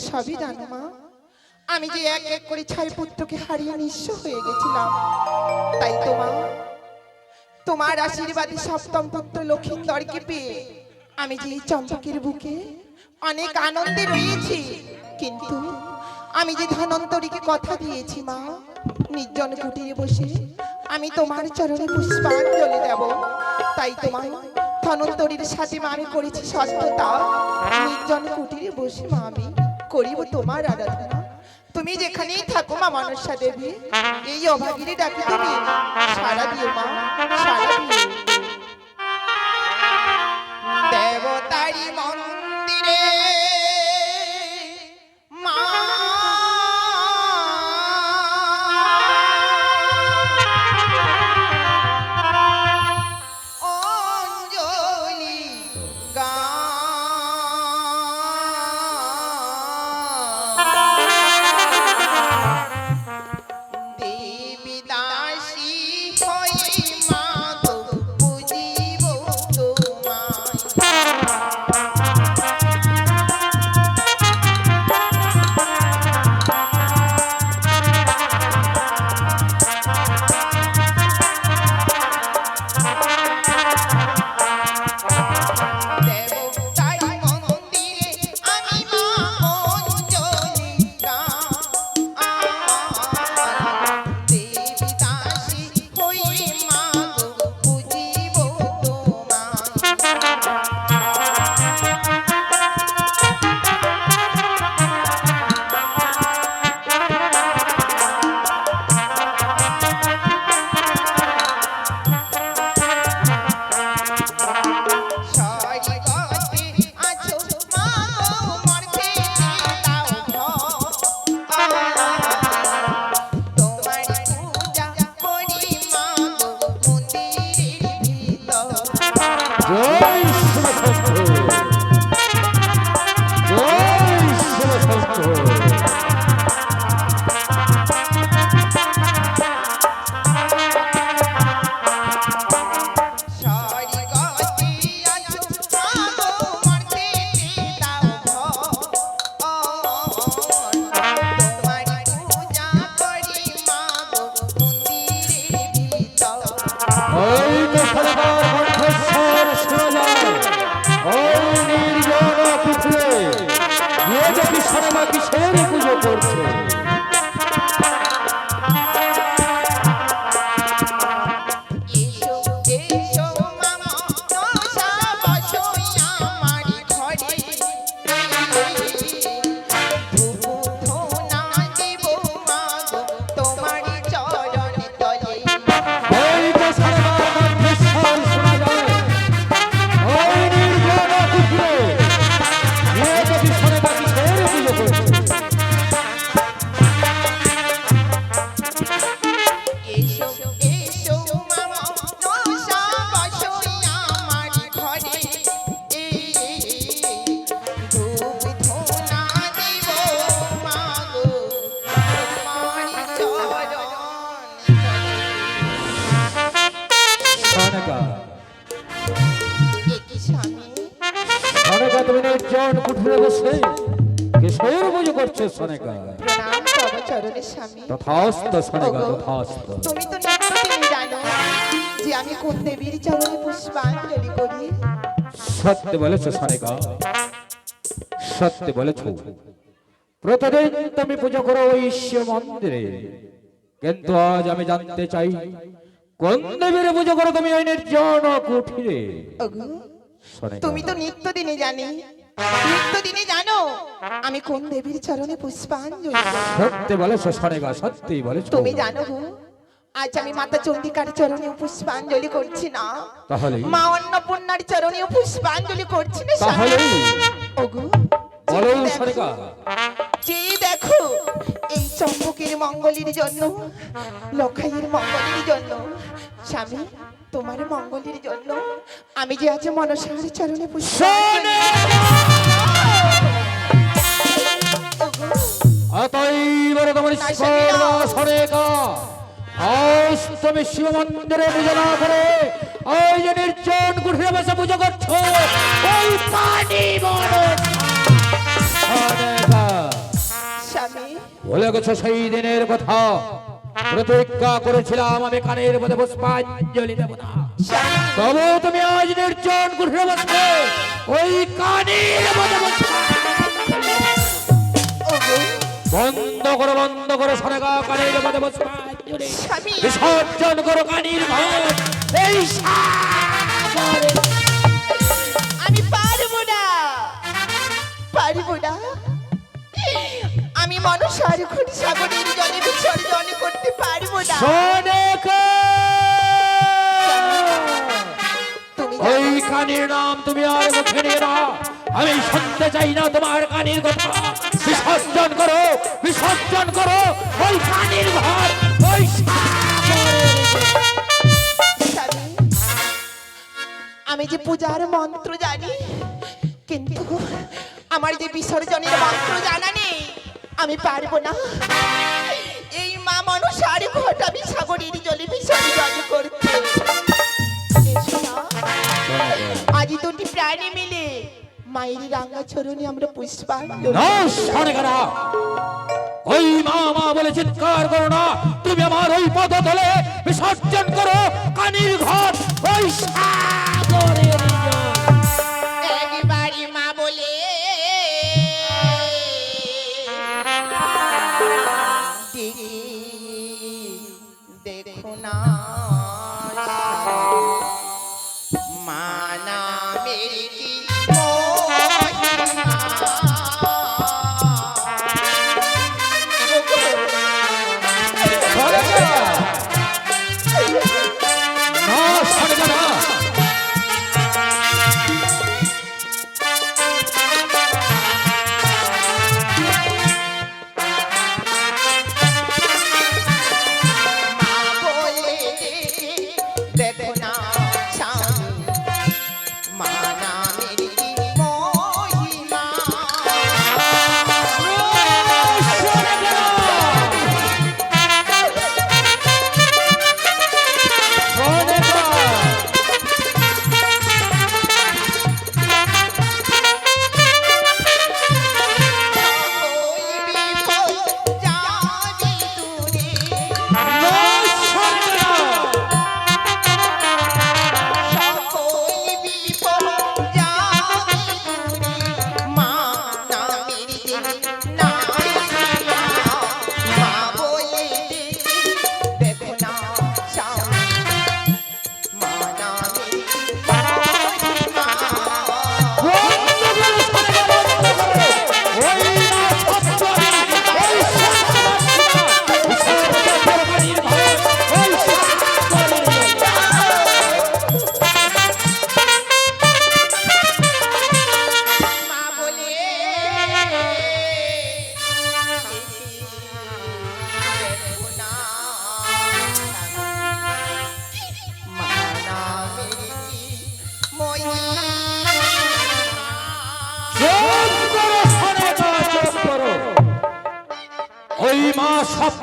তো সবই জানো মা। আমি যে এক এক করে ছয় পুত্রকে হারিয়ে নিঃস্ব হয়ে গেছিলাম। তাই তো মা, তোমার আশীর্বাদে সপ্তম পুত্র লক্ষিন্দরকে পেয়ে আমি যে চম্পকের বুকে অনেক আনন্দে রয়েছি। কিন্তু আমি যে ধনন্তরীকে কথা দিয়েছি মা, নির্জন কুটিরে বসে আমি তোমার চরণে পুষ্পাঞ্জলি দেব। তাই তোমার ধনন্তরীর সাথে মা আমি করেছি সত্যতা। নির্জন কুটিরে বসে মা আমি করিব তোমার আরাধনা। তুমি যেখানেই থাকো মা মনসা দেবী, এই অভাগিনী ডাকি তুমি সারা দিও মা সারা দিও। দেবতারি মন্দিরে জয় প্রণাম তব স্বামী তথাস্ত তথাস্ত। তুমি তো জানো যে আমি কোন দেবীর চরণে পুষ্পাঞ্জলি করি। সত্য বলেছ সত্য বলেছ। প্রতিদিন তুমি পুজো করো ওই শিব মন্দিরে। কিন্তু আজ আমি জানতে চাই কোন দেবীর পুজো করো তুমি ওই নির্জন কুঠিরে? তুমি তো নিত্যদিনই জানি জানো আমি কোন দেবীর চরণে পুষ্পাঞ্জলি। সত্য বলেছ সনেকা সত্যি বলেছ। তুমি জানো গো আজ আমি মাতা চন্ডিকার চরণে পুষ্পাঞ্জলি করছি না। তাহলে মা অন্নপূর্ণার চরণে পুষ্পাঞ্জলি করছি না তাহলে ওগো বলো দেখো, যে দেখো এই চম্পকের মঙ্গলের জন্য লখাইয়ের মঙ্গলের জন্য স্বামী তোমার মঙ্গলের জন্য। আমি যে আজ মনসার চরণে তুমি শিব মন্দিরে পুজো না করে ওই যে নির্জন কুঠিরে বসে পুজো করছ ওই বলে গেছো সেই দিনের কথা। প্রতিজ্ঞা করেছিলাম আমি কানের মধ্যে পুষ্পাঞ্জলি দেব না। তবু তুমি আজ নির্জন গৃহে বসে ওই কানের মধ্যে বন্ধ করো বন্ধ করো সরেগা কানের মধ্যে পুষ্পাঞ্জলি। বিসর্জন করো কানির ঘর এই আমি পারব না। পারব না। আমি মনসার ঘটি সাগরের জলে বিসর্জন করতে পারব না। ওই জানো, নাম তুমি আর মুখে নিয়ে না আমি শুনতে চাই না তোমার কানির কথা। বিসর্জন করো বিসর্জন করো। ওই কানির ঘর ওই আমি যে পূজার মন্ত্র জানি কিন্তু আমার যে বিসর্জনের মন্ত্র জানা নেই। আমি পারব না। এই মা মনসার ঘট আমি সাগরের জলে বিসর্জন করতে। এসো না, আজ দুটি প্রাণী মিলে মায়ের রাঙ্গা চরণে আমরা সনেকারা ওই মা মা বলে চিৎকার করো না। তুমি আমার ওই পদ তলে বিসর্জন করো। কানির ঘর ওই সাগরে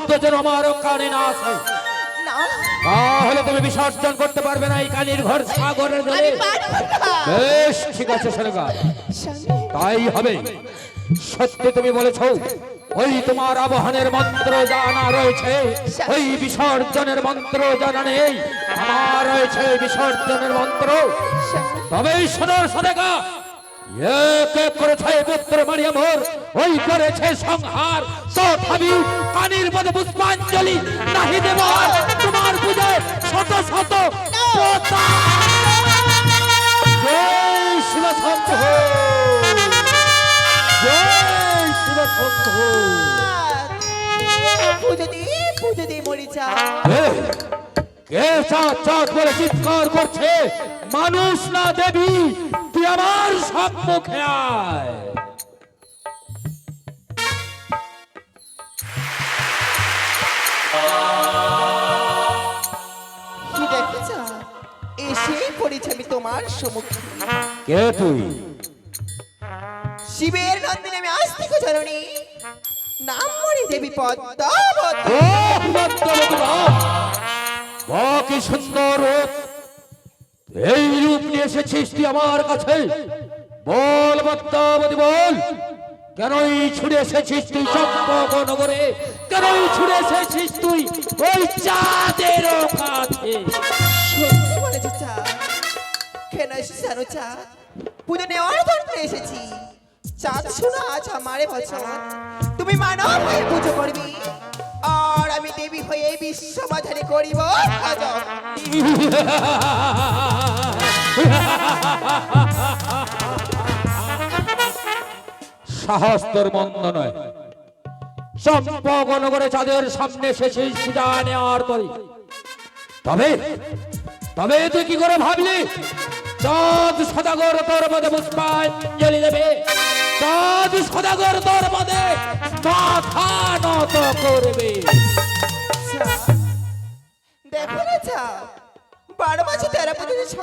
শব্দ যেন আমার কানে না আসে। তাহলে তুমি বিসর্জন করতে পারবে না এই কানির ঘর সাগরের জলে। বেশ ঠিক আছে স্বামী তাই হবে। সত্যি তুমি বলেছ ওই তোমার আবহানের মন্ত্র জানা রয়েছে। ওই বিসর্জনের মন্ত্র জানা নেই। আমার রয়েছে বিসর্জনের মন্ত্র। স্বামী তবে সোনার সদেগা এক এক করে ছয় পুত্র মারিয়া মোর। ওই করেছে সংহার। তথাপি কানির মধ্যে পুষ্পাঞ্জলি। নাহি দেব তোমার পূজায় শত শত। জয় শিব শঙ্খ জয় শিব শঙ্খ পুজো দিয়ে পুজো দিয়ে মরে যা এ, কে চাঁদ চাঁদ বলে চিৎকার করছে। মানুষ না দেবী তুই আমার সম্মুখে আয় এসেই পড়েছে আমি তোমার সম্মুখে। কে তুই? শিবের নন্দিনী আমি আস্তিক জননী। নাম মরি দেবী পদ্মাবতী। ও কি সুন্দর। এই রূপ নিয়ে এসেছিস তুই আমার কাছে। বল পদ্মাবতী বল। কেনই ছুড়ে এসেছিস তুই চম্পকনগরে কেনই ছুড়ে এসেছিস তুই ওই চাঁদের কাছে? কেন এসেছি। চাঁদ শোনো আজ আমারে বছর। তুমি মানব হয়ে পুজো করবি। হয়ে বিশ্ব মাঝারি করিব। সাহস তোর মন্দ নয়। চম্পকনগরে চাঁদের সামনে এসেছিস পূজা নেওয়ার পরে। তবে তবে তুই কি করে ভাবলি? চাঁদ সদাগর তোর মধ্যে পুষ্পাঞ্জলি দেবে। চাঁদ সদাগর তোর মধ্যে মাথা নত করবে।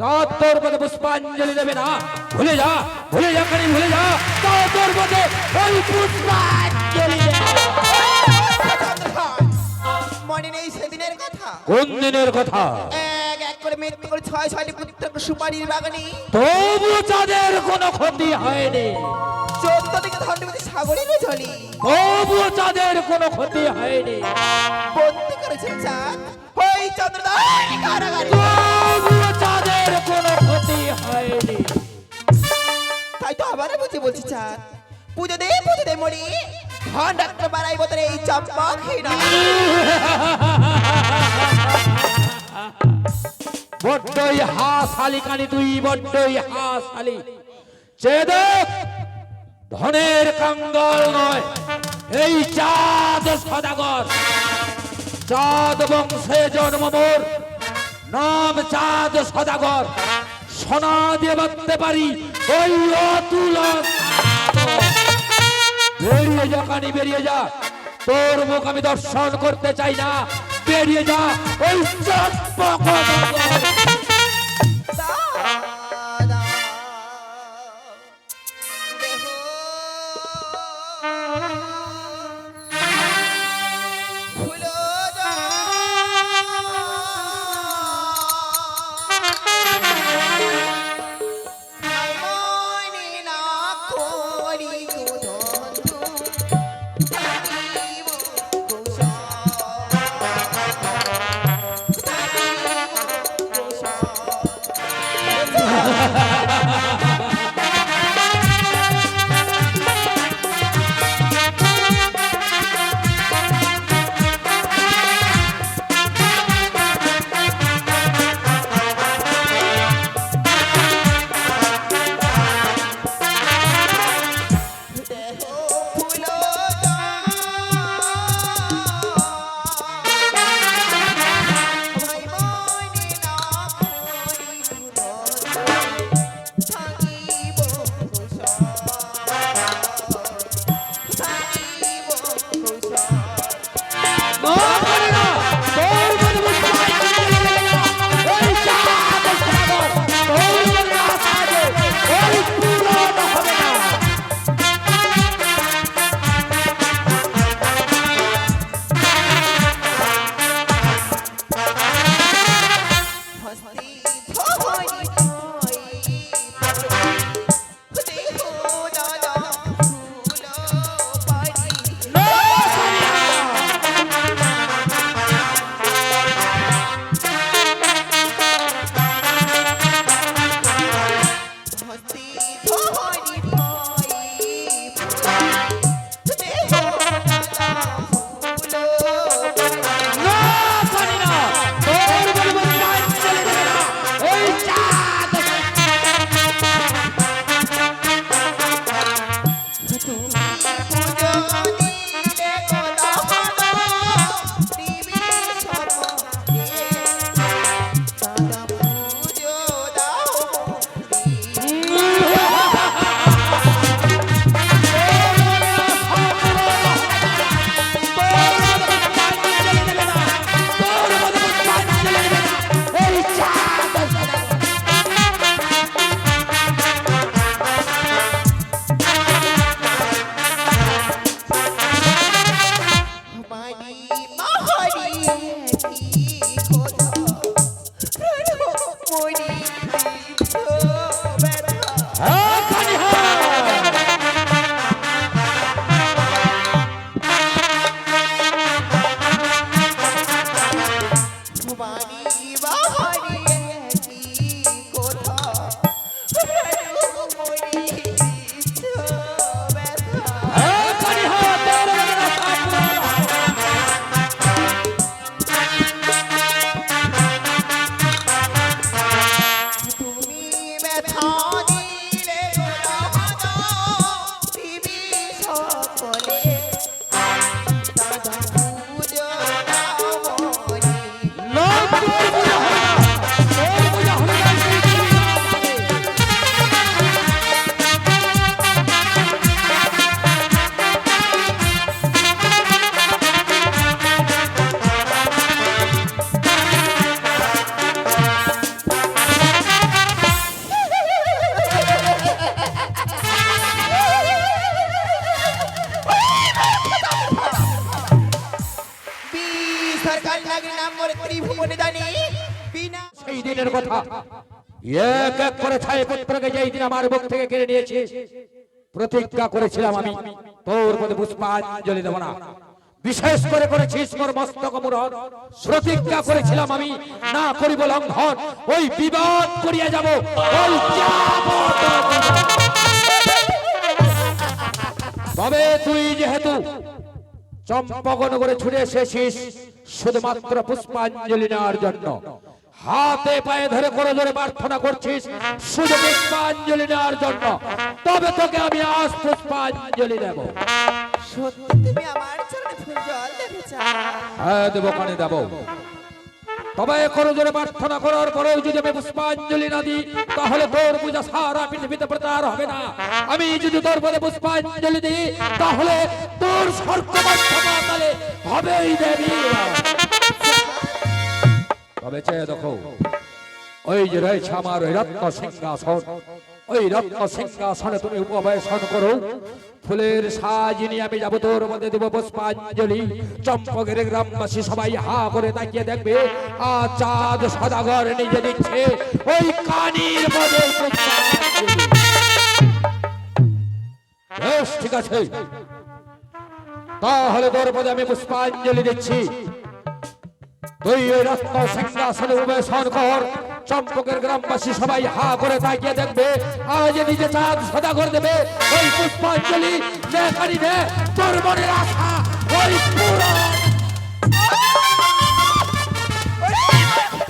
চাঁদ তোর পদে পুষ্পাঞ্জলি দেবে না। ভুলে যা ভুলে যা কারি ভুলে যা। চাঁদ তোর পদে ওই পুষ্পাঞ্জলি মনে নেই সেদিনের কথা? কোন দিনের কথা? এক এক করে মৃত্যু করে ছয় ছয়টি পুত্রকে সুপারির বাগানে। তবু চাঁদের কোনো ক্ষতি হয়নি। চোদ্দ দিকে ধন্যবাদ সাগরের জলি। তবু চাঁদের কোনো ক্ষতি হয়নি। বন্দি করেছেন চাঁদ। ওই চন্দ্রদার কারাগারে। তবু কোনো ক্ষতি হয়নি। তাই তো আবার বুঝে বলছি চাঁদ। পুজো দে পুজো দে মরি ডাক্তার বাড়াই বোতলে এই চম্পক হীরা। বড্ডই হাস আলি কানি তুই বড্ডই হাস আলি চেদক ধনের কাঙ্গাল নয় এই চাঁদ সদাগর। চাঁদ বংশে জন্ম মোর নাম চাঁদ সদাগর। সোনা দিয়ে বাঁধতে পারি, ওই অতুল। বেরিয়ে যা, কানি, বেরিয়ে যা। তোর মুখ আমি দর্শন করতে চাই না। বেরিয়ে যা, ওই চম্পকনগর। করে ত্রিভুবনে জানি বিনা সেই দিনের কথা। এক এক করে ছায় পুত্রকে যেই দিন আমার বুক থেকে কেড়ে নিয়েছে প্রতিজ্ঞা করেছিলাম আমি তোর মধ্যে পুষ্পাঞ্জলি দেব না। বিশেষ করে করেছিস মোর মস্তক মুরন প্রতিজ্ঞা করেছিলাম আমি না করিব লঙ্ঘন। ওই বিবাদ করিয়া যাব। ওই তবে তুই যেহেতু চম্পকনগরে ছুটে এসেছিস শুধুমাত্র পুষ্পাঞ্জলি নেওয়ার জন্য। হাতে পায়ে ধরে করে ধরে প্রার্থনা করছিস শুধু পুষ্পাঞ্জলি নেওয়ার জন্য। তবে তোকে আমি আজ পুষ্পাঞ্জলি দেব। সত্যি তুমি আমার চরণে ফুল জল দেবে হ্যাঁ দেবো কানে দেবো। তবে করো জোরে প্রার্থনা করার পরেও যদি আমি পুষ্পাঞ্জলি না দিই, তাহলে তোর পূজা সারা পৃথিবীতে প্রচার হবে না। আমি যদি তোর পদে পুষ্পাঞ্জলি দিই, তাহলে তোর পাতালে হবেই দেবী। তবে চেয়ে দেখো, ওই যে রয়েছে আমার রত্ন সিংহাসন ওই রত্ন সিংহাসনে তুমি উপবেশন করো। ফুলের সাজ নিয়ে আমি যাব তোর মধ্যে দেবো পুষ্পাঞ্জলি। চম্পকের গ্রামবাসী সবাই হা করে তাকিয়ে দেখবে আর চাঁদ সদাগর নিজে দিচ্ছে ওই কানির মধ্যে। বেশ, ঠিক আছে। তাহলে তোর মধ্যে আমি পুষ্পাঞ্জলি দিচ্ছি। তুই ওই রত্ন সিংহাসনে উবেশন কর। চম্পকের গ্রামবাসী সবাই হা করে তাকিয়ে দেখবে। আজ নিজে চাঁদ সদা করে দেবে। ওই পুষ্পাঞ্জলি নে কারি তোর মনের আশা, ওই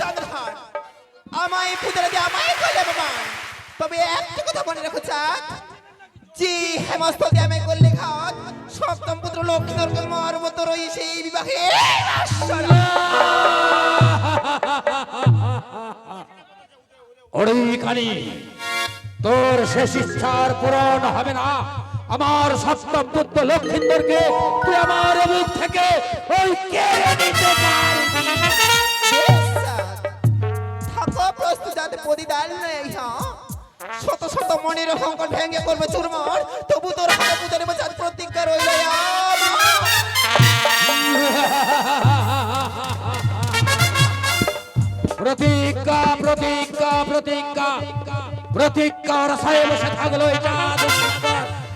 চন্দ্রহার আমায় পুজোর দিয়ে আমায় করলে তবে একটা কথা মনে রাখো, চাঁদ। যে হেমস্ত আমায় করলে সপ্তম পুত্র লক্ষ্মী দুর্গল মার মতো রই সেই বিবাহে তোর শেষ ইচ্ছার পূরণ হবে না। আমার সপ্তম পুত্র লক্ষ্মীন্দরকে তুই আমার মুখ থেকে ওই কেড়ে নিতে পারবি। থাকো প্রস্তুত যাতে নেই হ্যাঁ? শত শত মনের অহংকার ভেঙে করবে চুরমার। তবু তোর হাতে পুজো নেব প্রতিজ্ঞা রইল প্রতিজ্ঞা প্রতিজ্ঞা প্রতিজ্ঞা প্রতিজ্ঞা রসায় বসে থাকল।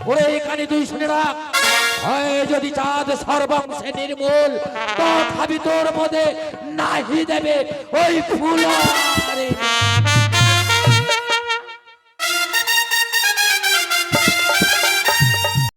ওরে এখানে তুই শুনে রাখ হয় যদি চাঁদ সর্বাংশে নির্মূল, তথাপি তোর মধ্যে নাহি দেবে ওই ফুল